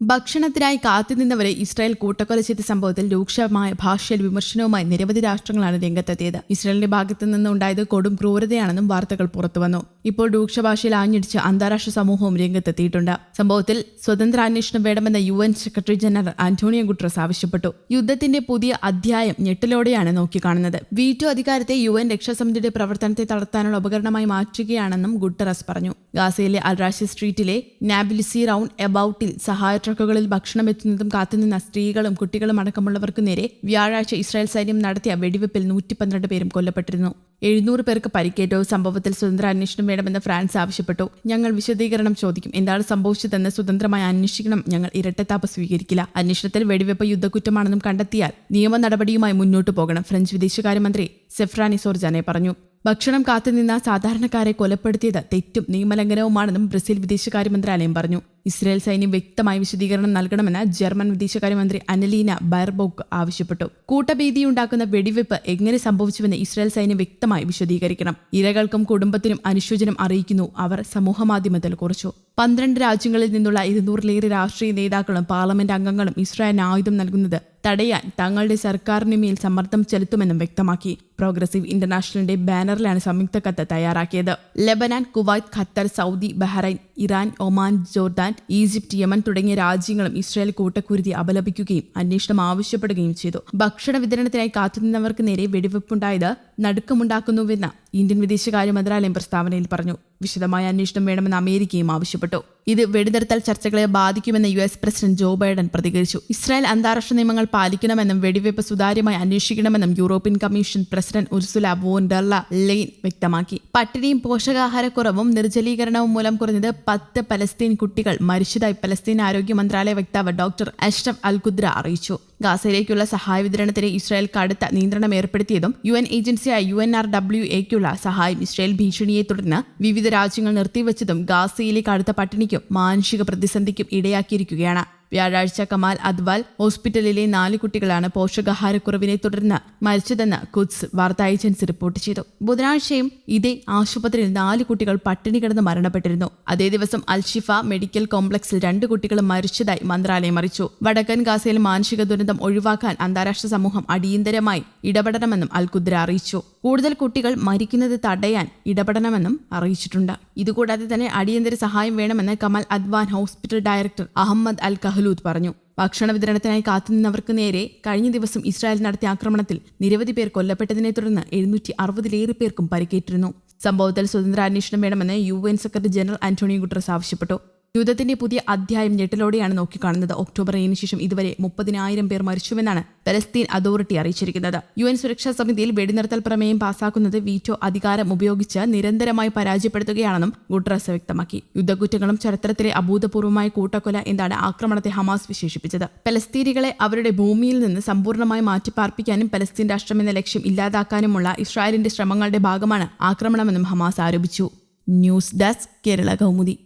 ഭക്ഷണത്തിനായി കാത്തുനിന്നവരെ ഇസ്രായേൽ കൂട്ടക്കൊല ചെയ്ത സംഭവത്തിൽ രൂക്ഷമായ ഭാഷയിൽ വിമർശനവുമായി നിരവധി രാഷ്ട്രങ്ങളാണ് രംഗത്തെത്തിയത്. ഇസ്രായേലിന്റെ ഭാഗത്തു നിന്നുണ്ടായത് കൊടും ക്രൂരതയാണെന്നും വാർത്തകൾ പുറത്തുവന്നു. ഇപ്പോൾ രൂക്ഷ ഭാഷയിൽ ആഞ്ഞടിച്ച് അന്താരാഷ്ട്ര സമൂഹവും രംഗത്തെത്തിയിട്ടുണ്ട്. സംഭവത്തിൽ സ്വതന്ത്ര അന്വേഷണം വേണമെന്ന U N secretary general Antonio Guterres ആവശ്യപ്പെട്ടു. യുദ്ധത്തിന്റെ പുതിയ അധ്യായം ഞെട്ടലോടെയാണ് നോക്കിക്കാണുന്നത്. വീറ്റോ അധികാരത്തെ യു എൻ രക്ഷാസമിതിയുടെ പ്രവർത്തനത്തെ തളർത്താനുള്ള ഉപകരണമായി മാറ്റുകയാണെന്നും ഗുട്ടറസ് പറഞ്ഞു. ഗാസയിലെ അൽറാഷി സ്ട്രീറ്റിലെ നാബിലിസി റൌണ്ട് എബൌട്ടിൽ സഹായ ട്രക്കുകളിൽ ഭക്ഷണം എത്തുന്നതും കാത്തുനിന്ന സ്ത്രീകളും കുട്ടികളും അടക്കമുള്ളവർക്കു നേരെ വ്യാഴാഴ്ച ഇസ്രായേൽ സൈന്യം നടത്തിയ വെടിവെപ്പിൽ നൂറ്റി പന്ത്രണ്ട് പേരും കൊല്ലപ്പെട്ടിരുന്നു. എഴുന്നൂറ് പേർക്ക് പരിക്കേറ്റു. സംഭവത്തിൽ സ്വതന്ത്ര അന്വേഷണം വേണമെന്ന് ഫ്രാൻസ് ആവശ്യപ്പെട്ടു. ഞങ്ങൾ വിശദീകരണം ചോദിക്കും. എന്താണ് സംഭവിച്ചതെന്ന് സ്വതന്ത്രമായി അന്വേഷിക്കണം. ഞങ്ങൾ ഇരട്ടത്താപ്പ് സ്വീകരിക്കില്ല. അന്വേഷണത്തിൽ വെടിവെപ്പ് യുദ്ധക്കുറ്റമാണെന്നും കണ്ടെത്തിയാൽ നിയമ നടപടിയുമായി മുന്നോട്ടു പോകണം. ഫ്രഞ്ച് വിദേശകാര്യമന്ത്രി സെഫ്രാനി സോർജാനെ പറഞ്ഞു. ഭക്ഷണം കാത്തുനിന്ന സാധാരണക്കാരെ കൊലപ്പെടുത്തിയത് തെറ്റും നിയമലംഘനവുമാണെന്നും ബ്രസീൽ വിദേശകാര്യ മന്ത്രാലയം പറഞ്ഞു. ഇസ്രായേൽ സൈന്യം വ്യക്തമായി വിശദീകരണം നൽകണമെന്ന് ജർമ്മൻ വിദേശകാര്യമന്ത്രി അനലീന ബയർബോക്ക് ആവശ്യപ്പെട്ടു. കൂട്ടഭീതിയുണ്ടാക്കുന്ന വെടിവെപ്പ് എങ്ങനെ സംഭവിച്ചുവെന്ന് ഇസ്രായേൽ സൈന്യം വ്യക്തമായി വിശദീകരിക്കണം. ഇരകൾക്കും കുടുംബത്തിനും അനുശോചനം അറിയിക്കുന്നു അവർ സമൂഹമാധ്യമത്തിൽ കുറിച്ചു. പന്ത്രണ്ട് രാജ്യങ്ങളിൽ നിന്നുള്ള ഇരുന്നൂറിലേറെ രാഷ്ട്രീയ നേതാക്കളും പാർലമെന്റ് അംഗങ്ങളും ഇസ്രായേലിന് ആയുധം നൽകുന്നത് തടയാൻ തങ്ങളുടെ സർക്കാരിന് മേൽ സമ്മർദ്ദം ചെലുത്തുമെന്നും വ്യക്തമാക്കി. പ്രോഗ്രസീവ് ഇന്റർനാഷണലിന്റെ ബാനറിലാണ് സംയുക്ത കത്ത് തയ്യാറാക്കിയത്. Lebanon Kuwait Qatar Saudi Bahrain Iran Oman Jordan Egypt Yemen തുടങ്ങിയ രാജ്യങ്ങളും ഇസ്രായേൽ കൂട്ടക്കുരുതി അപലപിക്കുകയും അന്വേഷണം ആവശ്യപ്പെടുകയും ചെയ്തു. ഭക്ഷണ വിതരണത്തിനായി കാത്തുനിന്നവർക്ക് നേരെ വെടിവെപ്പുണ്ടായത് നടുക്കമുണ്ടാക്കുന്നുവെന്ന് ഇന്ത്യൻ വിദേശകാര്യ മന്ത്രാലയം പ്രസ്താവനയിൽ പറഞ്ഞു. വിശദമായ അന്വേഷണം വേണമെന്ന് അമേരിക്കയും ആവശ്യപ്പെട്ടു. ഇത് വെടിനിർത്തൽ ചർച്ചകളെ ബാധിക്കുമെന്ന് U S president Joe Biden പ്രതികരിച്ചു. ഇസ്രായേൽ അന്താരാഷ്ട്ര നിയമങ്ങൾ പാലിക്കണമെന്നും വെടിവയ്പ് സുതാര്യമായി അന്വേഷിക്കണമെന്നും European commission president Ursula von der Leyen വ്യക്തമാക്കി. പട്ടിണിയും പോഷകാഹാരക്കുറവും നിർജലീകരണവും മൂലം കുറഞ്ഞത് പത്ത് പലസ്തീൻ കുട്ടികൾ മരിച്ചതായി പലസ്തീൻ ആരോഗ്യ മന്ത്രാലയ വക്താവ് ഡോക്ടർ അഷ്റഫ് അൽകുദ്ര അറിയിച്ചു. ഗാസയിലേക്കുള്ള സഹായ വിതരണത്തിന് ഇസ്രായേൽ കടുത്ത നിയന്ത്രണം ഏർപ്പെടുത്തിയതും യു എൻ ഏജൻസിയായ യു എൻ ആർ ഡബ്ല്യു എക്കുള്ള സഹായം ഇസ്രായേൽ ഭീഷണിയെ തുടർന്ന് വിവിധ രാജ്യങ്ങൾ നിർത്തിവച്ചതും ഗാസയിലെ കടുത്ത പട്ടിണിക്കും മാനുഷിക പ്രതിസന്ധിക്കും ഇടയാക്കിയിരിക്കുകയാണ്. വ്യാഴാഴ്ച കമാൽ അദ്വാൽ ഹോസ്പിറ്റലിലെ നാല് കുട്ടികളാണ് പോഷകാഹാരക്കുറവിനെ തുടർന്ന് മരിച്ചതെന്ന് കുദ്സ് വാർത്താ ഏജൻസി റിപ്പോർട്ട് ചെയ്തു. ബുധനാഴ്ചയും ഇതേ ആശുപത്രിയിൽ നാല് കുട്ടികൾ പട്ടിണി കിടന്ന് മരണപ്പെട്ടിരുന്നു. അതേ ദിവസം അൽഷിഫ മെഡിക്കൽ കോംപ്ലക്സിൽ രണ്ട് കുട്ടികൾ മരിച്ചതായി മന്ത്രാലയം അറിയിച്ചു. വടക്കൻ ഗാസയിൽ മാനസിക ദുരന്തം ഒഴിവാക്കാൻ അന്താരാഷ്ട്ര സമൂഹം അടിയന്തരമായി ഇടപെടണമെന്നും അൽകുദ്ര അറിയിച്ചു. കൂടുതൽ കുട്ടികൾ മരിക്കുന്നത് തടയാൻ ഇടപെടണമെന്നും അറിയിച്ചിട്ടുണ്ട്. ഇതുകൂടാതെ തന്നെ അടിയന്തര സഹായം വേണമെന്ന് Kamal Adwan hospital director Ahmed Al Kahlout പറഞ്ഞു. ഭക്ഷണ വിതരണത്തിനായി കാത്തുനിന്നവർക്ക് നേരെ കഴിഞ്ഞ ദിവസം ഇസ്രായേൽ നടത്തിയ ആക്രമണത്തിൽ നിരവധി പേർ കൊല്ലപ്പെട്ടതിനെ തുടർന്ന് എഴുന്നൂറ്റി അറുപതിലേറെ പേർക്കും പരിക്കേറ്റിരുന്നു. സംഭവത്തിൽ സ്വതന്ത്ര അന്വേഷണം വേണമെന്ന് U N secretary general Antonio Guterres ആവശ്യപ്പെട്ടു. യുദ്ധത്തിന്റെ പുതിയ അധ്യായം ഞെട്ടലോടെയാണ് നോക്കിക്കാണുന്നത്. ഒക്ടോബർ ഏഴിന് ശേഷം ഇതുവരെ മുപ്പതിനായിരം പേർ മരിച്ചുവെന്നാണ് പലസ്തീൻ അതോറിറ്റി അറിയിച്ചിരിക്കുന്നത്. യു എൻ സുരക്ഷാ സമിതിയിൽ വെടിനിർത്തൽ പ്രമേയം പാസാക്കുന്നത് വീറ്റോ അധികാരം ഉപയോഗിച്ച് നിരന്തരമായി പരാജയപ്പെടുത്തുകയാണെന്നും ഗുട്രസ് വ്യക്തമാക്കി. യുദ്ധക്കുറ്റങ്ങളും ചരിത്രത്തിലെ അഭൂതപൂർവമായ കൂട്ടക്കൊല എന്നാണ് ആക്രമണത്തെ ഹമാസ് വിശേഷിപ്പിച്ചത്? പലസ്തീനികളെ അവരുടെ ഭൂമിയിൽ നിന്ന് സമ്പൂർണമായി മാറ്റിപ്പാർപ്പിക്കാനും പലസ്തീൻ രാഷ്ട്രമെന്ന ലക്ഷ്യം ഇല്ലാതാക്കാനുമുള്ള ഇസ്രായേലിന്റെ ശ്രമങ്ങളുടെ ഭാഗമാണ് ആക്രമണമെന്നും ഹമാസ് ആരോപിച്ചു. News desk Kerala Kaumudi.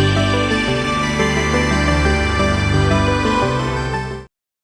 Bye.